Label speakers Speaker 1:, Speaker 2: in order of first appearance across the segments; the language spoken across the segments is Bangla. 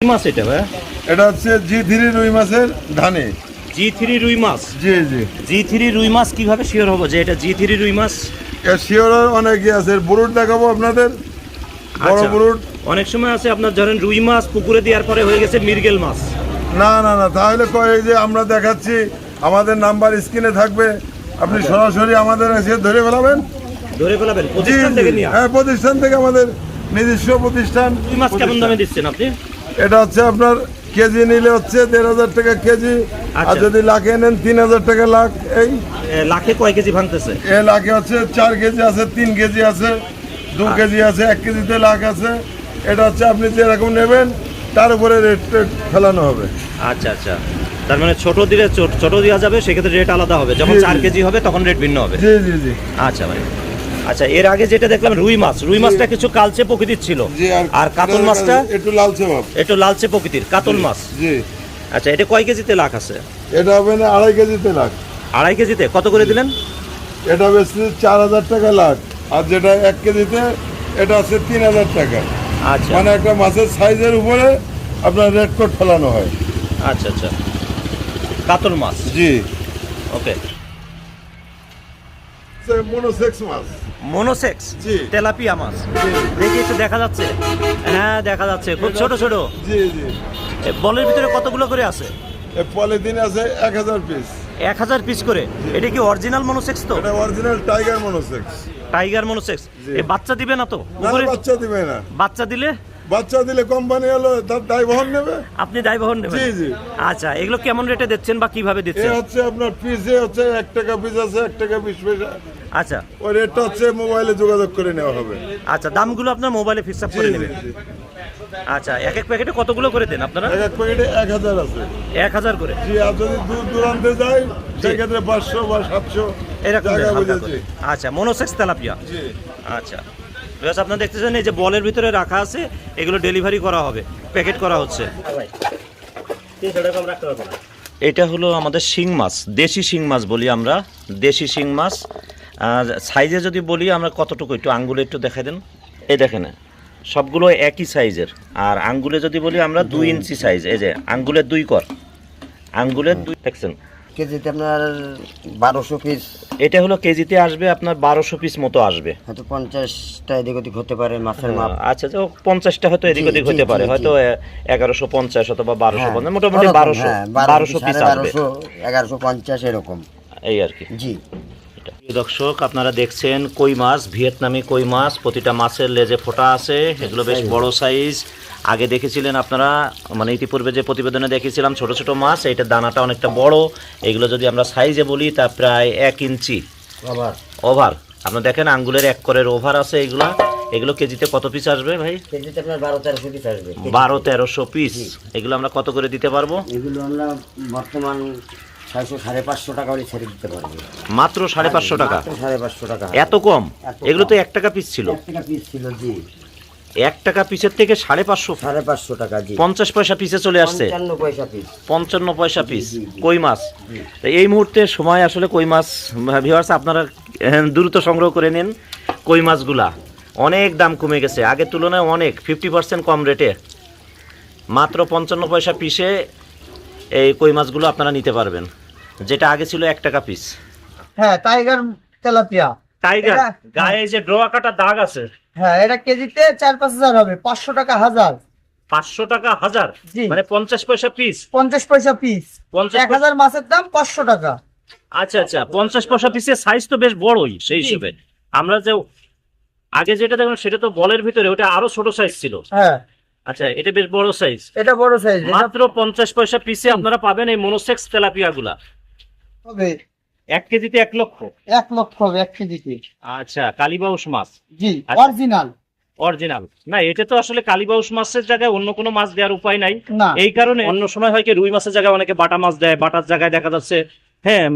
Speaker 1: মাছ এটা ভাই?
Speaker 2: এটা হচ্ছে জি থ্রি রুই মাছের ধানে।
Speaker 1: জি থ্রি রুই মাছ?
Speaker 2: জি জি।
Speaker 1: জি থ্রি রুই মাছ কীভাবে শিওর হব যে এটা জি থ্রি রুই মাছ?
Speaker 2: আছে বুরুট দেখাবো আপনাদের। বড়
Speaker 1: আচ্ছা।
Speaker 2: বুরুট।
Speaker 1: অনেক সময় আছে আপনার ধরেন রুই মাছ পুকুরে দেওয়ার পরে হয়ে গেছে মির্গেল মাছ।
Speaker 2: না না না তাহলে কয় যে আমরা দেখাচ্ছি আমাদের নাম্বার স্ক্রিনে থাকবে। আপনি
Speaker 1: আচ্ছা।
Speaker 2: সরাসরি আমাদের এসে ধরে ফেলাবেন।
Speaker 1: ধরে ফেলাবেন প্রতিষ্ঠান থেকে নিয়ে
Speaker 2: হ্যাঁ প্রতিষ্ঠান থেকে আমাদের নিজস্ব প্রতিষ্ঠান।
Speaker 1: রুই মাছ কেমন দামে দিচ্ছেন আপনি?
Speaker 2: এটা হচ্ছে আপনার কেজি নিলে হচ্ছে দেড় হাজার টাকা কেজি আর
Speaker 1: আচ্ছা।
Speaker 2: যদি লাখে নেন তিন হাজার টাকা লাখ। এই
Speaker 1: লাখে কয় কেজি ভাঙতেছে?
Speaker 2: এ লাখে হচ্ছে চার কেজি আছে তিন কেজি আছে দু কেজি আছে এক কেজিতে লাখ আছে। এটা হচ্ছে আপনি যেরকম নেবেন তার উপরে রেট ফেলানো হবে।
Speaker 1: আচ্ছা আচ্ছা। তার মানে ছোট দিলে ছোট- ছোট দেওয়া যাবে সেক্ষেত্রে রেট আলাদা হবে। যখন চার কেজি হবে তখন রেট ভিন্ন হবে।
Speaker 2: জি জি জি।
Speaker 1: আচ্ছা ভাই। আচ্ছা এর আগে যেটা দেখলাম রুই মাছ রুই মাছটা কিছু কালচে প্রকৃতির ছিল। আর কাতল মাছটা?
Speaker 2: একটু লালচে ভাব
Speaker 1: একটু লালচে প্রকৃতির কাতল মাছ।
Speaker 2: জি।
Speaker 1: আচ্ছা এটা কয় কেজিতে লাখ আছে?
Speaker 2: এটা হবে না আড়াই কেজিতে লাখ।
Speaker 1: আড়াই কেজিতে? কত করে দিলেন?
Speaker 2: এটা বেশি চার হাজার টাকা লাখ। আর যেটা এক কেজিতে এটা আছে তিন হাজার টাকা।
Speaker 1: আচ্ছা।
Speaker 2: মানে একটা মাছের সাইজের উপরে আপনার রেড কোড ফেলানো হয়।
Speaker 1: আচ্ছা আচ্ছা। কাতল মাছ?
Speaker 2: জি।
Speaker 1: ওকে।
Speaker 2: মনোসেক্স মাছ।
Speaker 1: মনোসেক্স?
Speaker 2: জি।
Speaker 1: তেলাপিয়া মাছ? দেখি একটু দেখা যাচ্ছে। হ্যাঁ দেখা যাচ্ছে। খুব ছোট ছোট।
Speaker 2: জি জি।
Speaker 1: বলের ভিতরে কতগুলো করে আছে?
Speaker 2: পলিথিন আছে এক হাজার পিস
Speaker 1: এক হাজার পিস করে? এটা কি অরিজিনাল মনোসেক্স তো?
Speaker 2: এটা original tiger monosex.
Speaker 1: Tiger monosex. এ বাচ্চা দিবে না তো?
Speaker 2: বাচ্চা দিবে না।
Speaker 1: বাচ্চা দিলে?
Speaker 2: বাচ্চা দিলে কোম্পানি হলো তার দায় বহন নেবে?
Speaker 1: আপনি দায় বহন নেবেন?
Speaker 2: জি, জি।
Speaker 1: আচ্ছা এগুলো কেমন রেটে দিচ্ছেন বা কীভাবে
Speaker 2: এ
Speaker 1: দিচ্ছেন?
Speaker 2: হচ্ছে আপনার পিসে হচ্ছে এক টাকা পিস আছে এক টাকা বিশ পয়সা।
Speaker 1: আচ্ছা।
Speaker 2: ওই রেটটা হচ্ছে মোবাইলে যোগাযোগ করে নেওয়া হবে।
Speaker 1: আচ্ছা দামগুলো আপনার মোবাইলে ফিক্সআপ
Speaker 2: জি
Speaker 1: করে নেবেন। আচ্ছা এক এক প্যাকেটে কতগুলো করে দেন আপনারা?
Speaker 2: এক এক প্যাকেটে এক হাজার আছে।
Speaker 1: এক হাজার করে।
Speaker 2: জি আর যদি দূর দূরান্তে যায় সেক্ষেত্রে পাঁচশো বা সাতশো
Speaker 1: এরকম আচ্ছা মনোসেক্স তেলাপিয়া।
Speaker 2: জি।
Speaker 1: আচ্ছা। বেশ আপনারা দেখতেছেন এই যে বলের ভিতরে রাখা আছে এগুলো ডেলিভারি করা হবে প্যাকেট করা হচ্ছে। এটা হলো আমাদের শিং মাছ দেশি শিং মাছ বলি আমরা দেশি শিং মাছ। সাইজে যদি বলি আমরা কতটুকু একটু আঙ্গুলে একটু দেখাই দেন। এই দেখেন সবগুলো একই সাইজের আর আঙ্গুলে যদি বলি আমরা দুই ইঞ্চি সাইজ এই যে আঙ্গুলের দুই কর। আঙ্গুলের দুই দেখছেন?
Speaker 3: কেজিতে আপনার বারোশো পিস
Speaker 1: এটা হলো কেজিতে আসবে আপনার বারোশো পিস মতো আসবে।
Speaker 3: হয়তো পঞ্চাশটা এদিক ওদিক হতে পারে মাছের মাপ।
Speaker 1: আচ্ছা তো পঞ্চাশটা হয়তো এদিক ওদিক হতে পারে হয়তো এগারোশো পঞ্চাশ অথবা বারোশো
Speaker 3: হ্যাঁ,
Speaker 1: পঞ্চাশ মোটামুটি বারোশো
Speaker 3: হ্যাঁ,
Speaker 1: বারোশো পিস আসবে।
Speaker 3: বারোশো, এগারোশো পঞ্চাশ এরকম।
Speaker 1: এই আর কি।
Speaker 3: জি।
Speaker 1: দর্শক আপনারা দেখছেন কই মাছ ভিয়েতনামি কই মাছ প্রতিটা মাছের লেজে ফোঁটা আছে এগুলো বেশ বড় সাইজ আগে দেখেছিলেন আপনারা মানে ইতিপূর্বে যে প্রতিবেদনে দেখেছিলাম ছোট ছোট মাছ এইটার দানাটা অনেকটা বড়। এগুলো যদি আমরা সাইজে বলি তা প্রায় এক ইঞ্চি।
Speaker 3: ওভার
Speaker 1: ওভার আপনারা দেখেন আঙ্গুলের এক করের ওভার আছে এগুলো। এগুলো কেজিতে কত পিস আসবে ভাই?
Speaker 3: কেজিতে আপনার বারো তেরোশো পিস আসবে।
Speaker 1: বারো তেরোশো পিস এগুলো আমরা কত করে দিতে পারব?
Speaker 3: এগুলো আমরা বর্তমান ছয়শো সাড়ে পাঁচশো টাকা হলে ছেড়ে দিতে পারব।
Speaker 1: মাত্র সাড়ে পাঁচশো টাকা?
Speaker 3: সাড়ে পাঁচশো টাকা।
Speaker 1: এত কম? এগুলো তো এক টাকা পিস ছিল।
Speaker 3: এক টাকা পিস ছিল জি।
Speaker 1: এক টাকা পিসের থেকে সাড়ে পাঁচশো।
Speaker 3: সাড়ে পাঁচশো টাকা জি।
Speaker 1: পঞ্চাশ পয়সা পিসে চলে আসছে।
Speaker 3: পঞ্চান্ন পয়সা পিস
Speaker 1: পঞ্চান্ন পয়সা পিস
Speaker 3: জি, জি।
Speaker 1: কই মাছ? এই মুহূর্তে সময় আসলে কই মাছ? ভিওয়ার্স আপনারা দ্রুত সংগ্রহ করে নিন কই মাছগুলা। অনেক দাম কমে গেছে। আগের তুলনায় অনেক ফিফটি পার্সেন্ট কম রেটে মাত্র পঞ্চান্ন পয়সা পিসে এই কই মাছগুলো আপনারা নিতে পারবেন। যেটা আগে ছিল এক টাকা পিস
Speaker 4: হ্যাঁ টাইগার তেলাপিয়া
Speaker 1: টাইগার গায়ে যে ড্রোয়া কাটা দাগ আছে।
Speaker 4: হ্যাঁ এটা কেজিতে চার পাঁচ হাজার হবে পাঁচশো টাকা হাজার।
Speaker 1: পাঁচশো টাকা হাজার? মানে পঞ্চাশ পয়সা পিস
Speaker 4: পঞ্চাশ পয়সা পিস
Speaker 1: পঞ্চাশ
Speaker 4: এক হাজার মাছের দাম পাঁচশো টাকা।
Speaker 1: আচ্ছা আচ্ছা পঞ্চাশ পয়সা পিসের সাইজ তো বেশ বড়ই সেই হিসেবে। আমরা যে আগে যেটা দেখলাম সেটা তো বলের ভিতরে ওটা আরও ছোট সাইজ ছিল।
Speaker 4: হ্যাঁ।
Speaker 1: আচ্ছা এটা বেশ বড় সাইজ
Speaker 4: এটা বড় সাইজ
Speaker 1: মাত্র পঞ্চাশ পয়সা পিসে আপনারা পাবেন এই মনোসেক্স তেলাপিয়া গুলা
Speaker 4: হবে।
Speaker 1: এক কেজিতে এক লক্ষ?
Speaker 4: এক লক্ষ হবে এক কেজিতে।
Speaker 1: আচ্ছা কালীবাউস মাছ।
Speaker 4: জি
Speaker 1: আচ্ছা।
Speaker 4: অরিজিনাল।
Speaker 1: অরিজিনাল। না এটা তো আসলে কালীবাউস মাছের জায়গায় অন্য কোনো মাছ দেওয়ার উপায় নাই। এই কারণে অন্য সময় হয় কি রুই মাছের জায়গায় অনেকে বাটা মাছ দেয় বাটার জায়গায় দেখা যাচ্ছে হ্যাঁ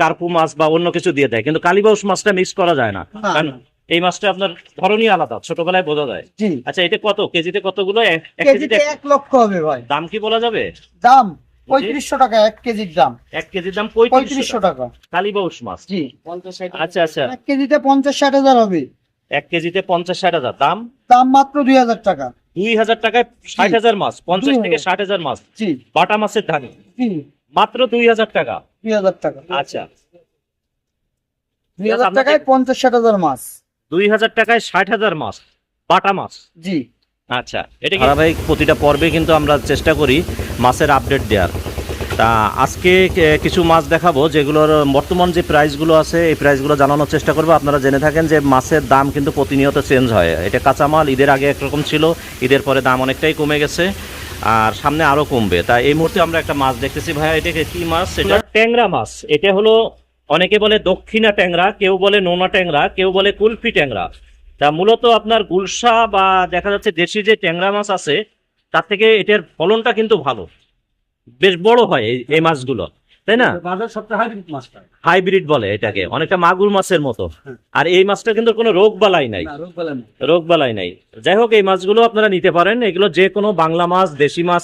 Speaker 1: কার্পু মাছ বা অন্য কিছু দিয়ে দেয়। কিন্তু কালীবাউস মাছটা মিক্স করা যায় না। কারণ এই মাছটা আপনার ধরনই আলাদা ছোটবেলায় বোঝা যায়। আচ্ছা এটা কত? কেজিতে কতগুলো? এক
Speaker 4: লক্ষ হবে ভাই।
Speaker 1: দাম কি বলা যাবে?
Speaker 4: দাম? পঁয়ত্রিশশো টাকা এক কেজির দাম।
Speaker 1: এক কেজির দাম
Speaker 4: পঁয়ত্রিশশো টাকা।
Speaker 1: কালীবাউস মাছ।
Speaker 4: জি।
Speaker 1: আচ্ছা আচ্ছা।
Speaker 4: এক কেজিতে পঞ্চাশ ষাট হাজার হবে।
Speaker 1: এক কেজিতে পঞ্চাশ ষাট হাজার। দাম?
Speaker 4: দাম মাত্র দুই হাজার টাকা।
Speaker 1: দুই হাজার টাকায় ষাট হাজার মাছ পঞ্চাশ থেকে ষাট হাজার মাছ।
Speaker 4: জি।
Speaker 1: বাটা মাছের ধানি। মাত্র দুই হাজার টাকা।
Speaker 4: দুই হাজার টাকা।
Speaker 1: আচ্ছা।
Speaker 4: দুই হাজার টাকায় পঞ্চাশ ষাট হাজার মাছ।
Speaker 1: দুই হাজার টাকায় ষাট হাজার মাছ বাটা মাছ।
Speaker 4: জি।
Speaker 1: আচ্ছা এটা ধারাবাহিক প্রতিটা পর্বে কিন্তু আমরা চেষ্টা করি মাছের আপডেট দেওয়ার। তা আজকে কিছু মাছ দেখাবো যেগুলোর বর্তমান যে প্রাইসগুলো আছে এই প্রাইসগুলো জানানোর চেষ্টা করব। আপনারা জেনে থাকেন যে মাছের দাম কিন্তু প্রতিনিয়ত চেঞ্জ হয়। এটা কাঁচামাল ঈদের আগে একরকম ছিল ঈদের পরে দাম অনেকটাই কমে গেছে আর সামনে আরও কমবে। তা এই মুহূর্তে আমরা একটা মাছ দেখতেছি। ভাইয়া এটা কি মাছ? এটা ট্যাংরা মাছ। এটা হলো অনেকে বলে দক্ষিণা ট্যাংরা কেউ বলে নোনা ট্যাংরা কেউ বলে কুলফি ট্যাংরা। তা মূলত আপনার গুলশা বা দেখা যাচ্ছে দেশি যে ট্যাংরা মাছ আছে তার থেকে এটার ফলনটা কিন্তু ভালো। বেশ বড় হয় এই- মাছগুলো তাই না?
Speaker 4: হাইব্রিড
Speaker 1: বলে এটাকে অনেকটা মাগুর মাছের মতো। আর এই মাছটা কিন্তু কোনো রোগ বালাই নাই।
Speaker 4: রোগ
Speaker 1: বালাই নাই। যাই হোক এই মাছগুলো আপনারা নিতে পারেন। এগুলো যে কোনো বাংলা মাছ দেশি মাছ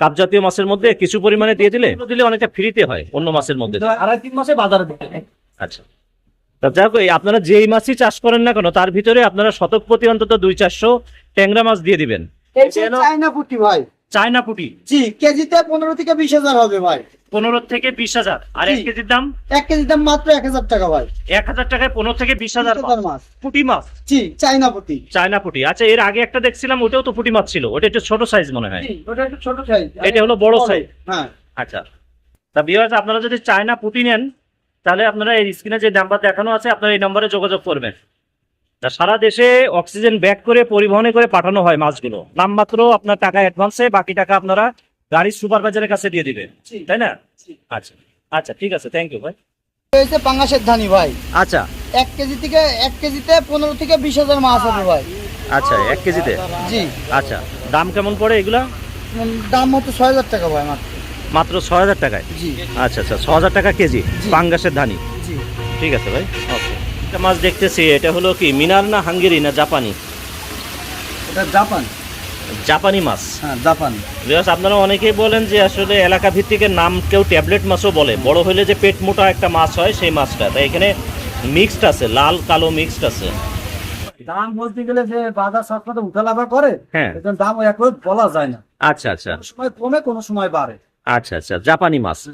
Speaker 1: কাপ জাতীয় মাছের মধ্যে কিছু পরিমাণে দিয়ে দিলে দিলে অনেকটা ফ্রিতে হয় অন্য মাছের মধ্যে।
Speaker 4: আড়াই তিন মাসে বাজারে দিতে
Speaker 1: আচ্ছা। যাই হোক আপনারা যেই মাছই চাষ করেন না কেন তার ভিতরে আপনারা শতক প্রতি অন্তত দুই চারশো ট্যাংরা মাছ দিয়ে দিবেন।
Speaker 4: চায়না পুটি ভাই।
Speaker 1: চায়না পুটি।
Speaker 4: জি কেজিতে পনেরো থেকে বিশ হাজার হবে ভাই।
Speaker 1: পনেরো থেকে বিশ হাজার। আর এক কেজির দাম?
Speaker 4: এক কেজির দাম মাত্র এক হাজার টাকা ভাই।
Speaker 1: এক হাজার টাকায় পনেরো থেকে বিশ হাজার
Speaker 4: মাছ।
Speaker 1: পুটি মাছ?
Speaker 4: জি চায়না পুটি।
Speaker 1: চায়না পুটি। আচ্ছা এর আগে একটা দেখছিলাম ওটাও তো পুটি মাছ ছিল। ওটা একটু ছোট সাইজ মনে হয়।
Speaker 4: ওটা একটু ছোট সাইজ
Speaker 1: এটা হলো বড় সাইজ
Speaker 4: হ্যাঁ।
Speaker 1: আচ্ছা। তা বিয়ার্স আপনারা যদি চায়না পুটি নেন তাহলে আপনারা এই স্ক্রিনে যে নাম্বার দেখানো আছে আপনারা এই নম্বরে যোগাযোগ করবেন। তা সারা দেশে অক্সিজেন ব্যাক করে পরিবহনে করে পাঠানো হয় মাছগুলো। নামমাত্র আপনার টাকা অ্যাডভান্সে বাকি টাকা আপনারা গাড়ির সুপারভাইজারের কাছে দিয়ে দিবেন। তাই না? আচ্ছা। আচ্ছা ঠিক আছে থ্যাংক ইউ ভাই
Speaker 4: হয়েছে পাঙ্গাসের ধানি ভাই।
Speaker 1: আচ্ছা।
Speaker 4: এক কেজি থেকে এক কেজিতে পনেরো থেকে বিশ হাজার মাছ হবে ভাই।
Speaker 1: আচ্ছা এক কেজিতে?
Speaker 4: জি।
Speaker 1: আচ্ছা দাম কেমন পড়ে এগুলা?
Speaker 4: দাম হচ্ছে ছয় হাজার টাকা ভাই মাত্র।
Speaker 1: মাত্র ছ হাজার টাকায় আচ্ছা আচ্ছা ছ হাজার টাকা কেজি। পাঙ্গাসের ধানি। ঠিক আছে ভাই ওকে। একটা মাছ দেখতেছি এটা হলো কি মিনার না হাঙ্গেরি না জাপানি?
Speaker 4: এটা জাপান।
Speaker 1: জাপানি মাছ।
Speaker 4: হ্যাঁ জাপান।
Speaker 1: বিকজ আপনারা অনেকেই বলেন যে আসলে এলাকা ভিত্তিকের নাম কেউ ট্যাবলেট মাছও বলে। বড় হলে যে পেট মোটা একটা মাছ হয় সেই মাছটা। তাই এখানে মিক্সড আছে লাল কালো মিক্সড আছে।
Speaker 4: দাম বলতে গেলে যে বাজার সরকার উঠালাভা করে
Speaker 1: হ্যাঁ।
Speaker 4: দাম একবার বলা যায় না।
Speaker 1: আচ্ছা আচ্ছা।
Speaker 4: সময় কমে কোনো সময় বাড়ে।
Speaker 1: আচ্ছা আচ্ছা জাপানি মাছ।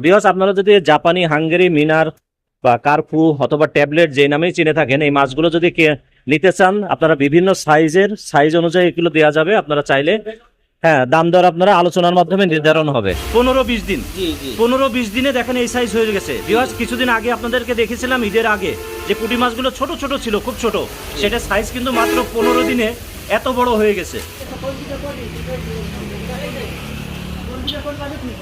Speaker 1: বিকজ আপনারা যদি জাপানি হাঙ্গেরি মিনার বা কার্ফু অথবা ট্যাবলেট যে নামেই চিনে থাকেন এই মাছগুলো যদি কে- নিতে চান আপনারা বিভিন্ন সাইজের সাইজ অনুযায়ী এগুলো দেওয়া যাবে। আপনারা চাইলে হ্যাঁ দাম দর আপনারা আলোচনার মাধ্যমে নির্ধারণ হবে। পনেরো বিশ দিন।
Speaker 4: জি জি।
Speaker 1: পনেরো বিশ দিনে দেখেন এই সাইজ হয়ে গেছে। বিকজ কিছুদিন আগে আপনাদেরকে দেখেছিলাম ঈদের আগে যে পুঁটি মাছগুলো ছোট ছোট ছিল খুব ছোট। সেটা সাইজ কিন্তু মাত্র পনেরো দিনে এত বড় হয়ে গেছে। যখন পাবে তুমি